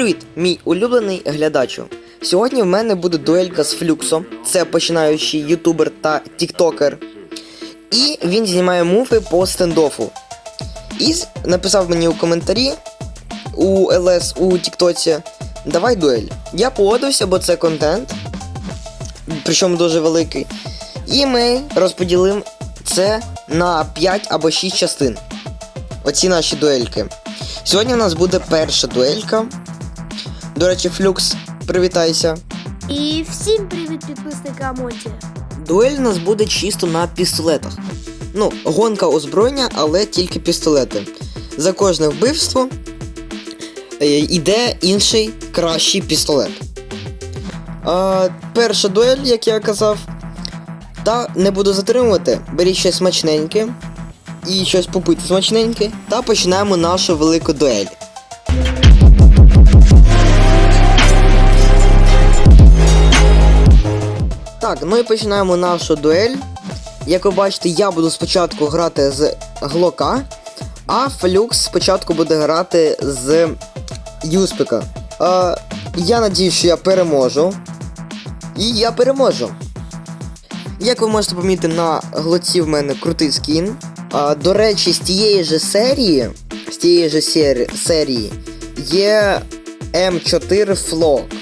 Привіт, мій улюблений глядачу. Сьогодні в мене буде дуелька з Флюксом. Це починаючий ютубер та тіктокер. І він знімає муви по стендофу. І написав мені у коментарі у ЛС у Тіктоці. Давай дуель. Я погодився, бо це контент, причому дуже великий. І ми розподілимо це на 5 або 6 частин. Оці наші дуельки. Сьогодні у нас буде перша дуелька. До речі, Флюкс, привітайся. І всім привіт підписникам Монті. Дуель у нас буде чисто на пістолетах. Ну, гонка озброєння, але тільки пістолети. За кожне вбивство е, йде інший кращий пістолет. А, перша дуель, як я казав. Та не буду затримувати. Беріть щось смачненьке і щось попити смачненьке. Та починаємо нашу велику дуель. Так, ну і починаємо нашу дуель. Як ви бачите, я буду спочатку грати з Глока, а Флюкс спочатку буде грати з Юспіка. Е, я надію, що я переможу. І я переможу. Як ви можете помітити, на глоці в мене крутий скін. А, до речі, з тієї же серії, з тієї же сері- серії є М4 Flock.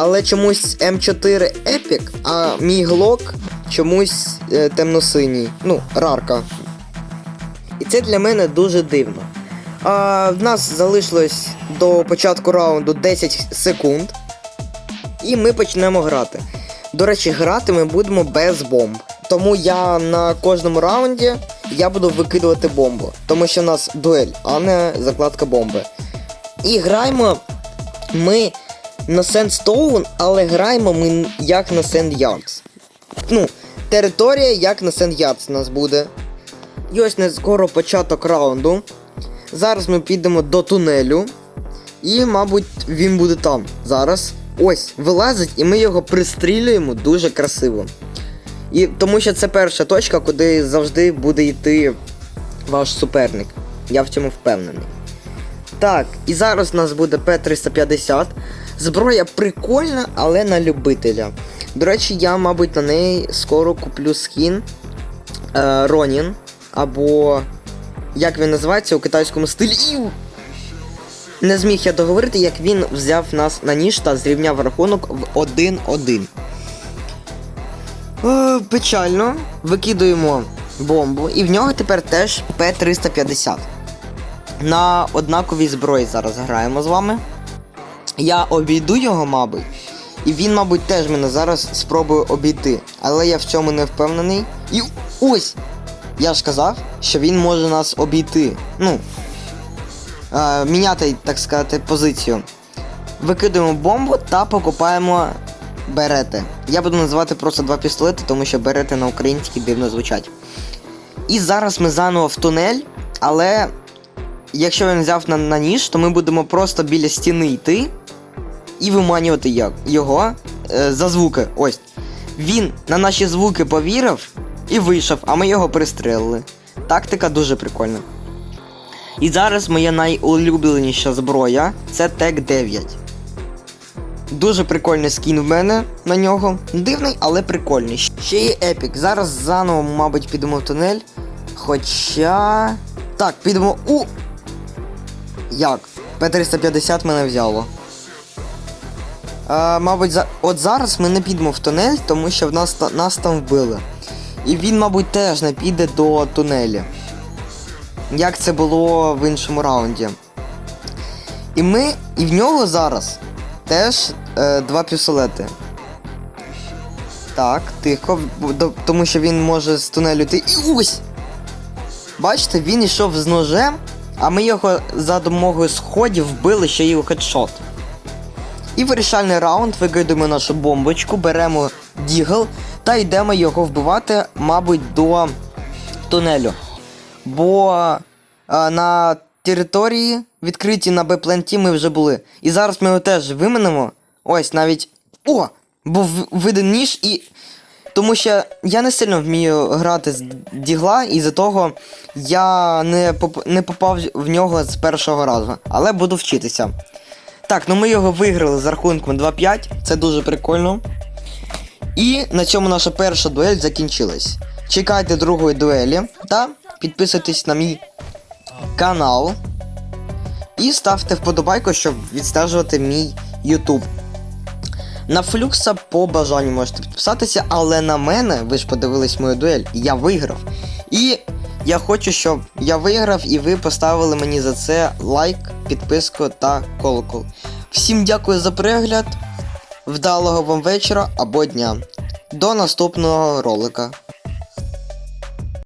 Але чомусь М4 Epic, а мій глок чомусь е, темно-синій. Ну, рарка. І це для мене дуже дивно. А, в нас залишилось до початку раунду 10 секунд. І ми почнемо грати. До речі, грати ми будемо без бомб. Тому я на кожному раунді я буду викидувати бомбу. Тому що в нас дуель, а не закладка бомби. І граємо ми на Сендстоун, але граємо ми як на Сенд Ярдс. Ну, територія як на Сенд Ярдс у нас буде. І ось не скоро початок раунду. Зараз ми підемо до тунелю. І, мабуть, він буде там. Зараз. Ось, вилазить, і ми його пристрілюємо дуже красиво. І тому що це перша точка, куди завжди буде йти ваш суперник. Я в цьому впевнений. Так, і зараз у нас буде П350. Зброя прикольна, але на любителя. До речі, я, мабуть, на неї скоро куплю скін е, Ронін. Або як він називається у китайському стилі. Не зміг я договорити, як він взяв нас на ніж та зрівняв рахунок в 1-1. Е, печально. Викидуємо бомбу. І в нього тепер теж П350. На однаковій зброї зараз граємо з вами. Я обійду його, мабуть. І він, мабуть, теж мене зараз спробує обійти. Але я в цьому не впевнений. І ось! Я ж казав, що він може нас обійти. Ну. Е, міняти, так сказати, позицію. Викидуємо бомбу та покупаємо берети. Я буду називати просто два пістолети, тому що берети на українській дивно звучать. І зараз ми заново в тунель, але якщо він взяв на, на ніж, то ми будемо просто біля стіни йти і виманювати його е, за звуки. Ось. Він на наші звуки повірив і вийшов, а ми його пристрелили. Тактика дуже прикольна. І зараз моя найулюбленіша зброя це Тек 9. Дуже прикольний скін в мене на нього. Дивний, але прикольний. Ще є епік. Зараз заново, мабуть, підемо в тунель. Хоча. Так, підемо у. Як? П350 мене взяло. А, мабуть, за... от зараз ми не підемо в тунель, тому що в нас, нас там вбили. І він, мабуть, теж не піде до тунелі. Як це було в іншому раунді. І ми. І в нього зараз теж е, два пістолети. Так, тихо, тому що він може з тунелю йти. І ось! Бачите, він йшов з ножем, а ми його за допомогою сходів вбили ще й у хедшот. І вирішальний раунд викидаємо нашу бомбочку, беремо дігл та йдемо його вбивати, мабуть, до тунелю. Бо а, на території відкриті на Б-пленті ми вже були. І зараз ми його теж виминемо. Ось навіть. О! Був виден ніж і. Тому що я не сильно вмію грати з дігла, і за того я не, поп... не попав в нього з першого разу. Але буду вчитися. Так, ну ми його виграли з рахунком 2-5. Це дуже прикольно. І на цьому наша перша дуель закінчилась. Чекайте другої дуелі та підписуйтесь на мій канал. І ставте вподобайку, щоб відстежувати мій YouTube. На флюкса по бажанню можете підписатися, але на мене, ви ж подивились мою дуель, я виграв. І я хочу, щоб я виграв і ви поставили мені за це лайк, підписку та колокол. Всім дякую за перегляд. Вдалого вам вечора або дня. До наступного ролика.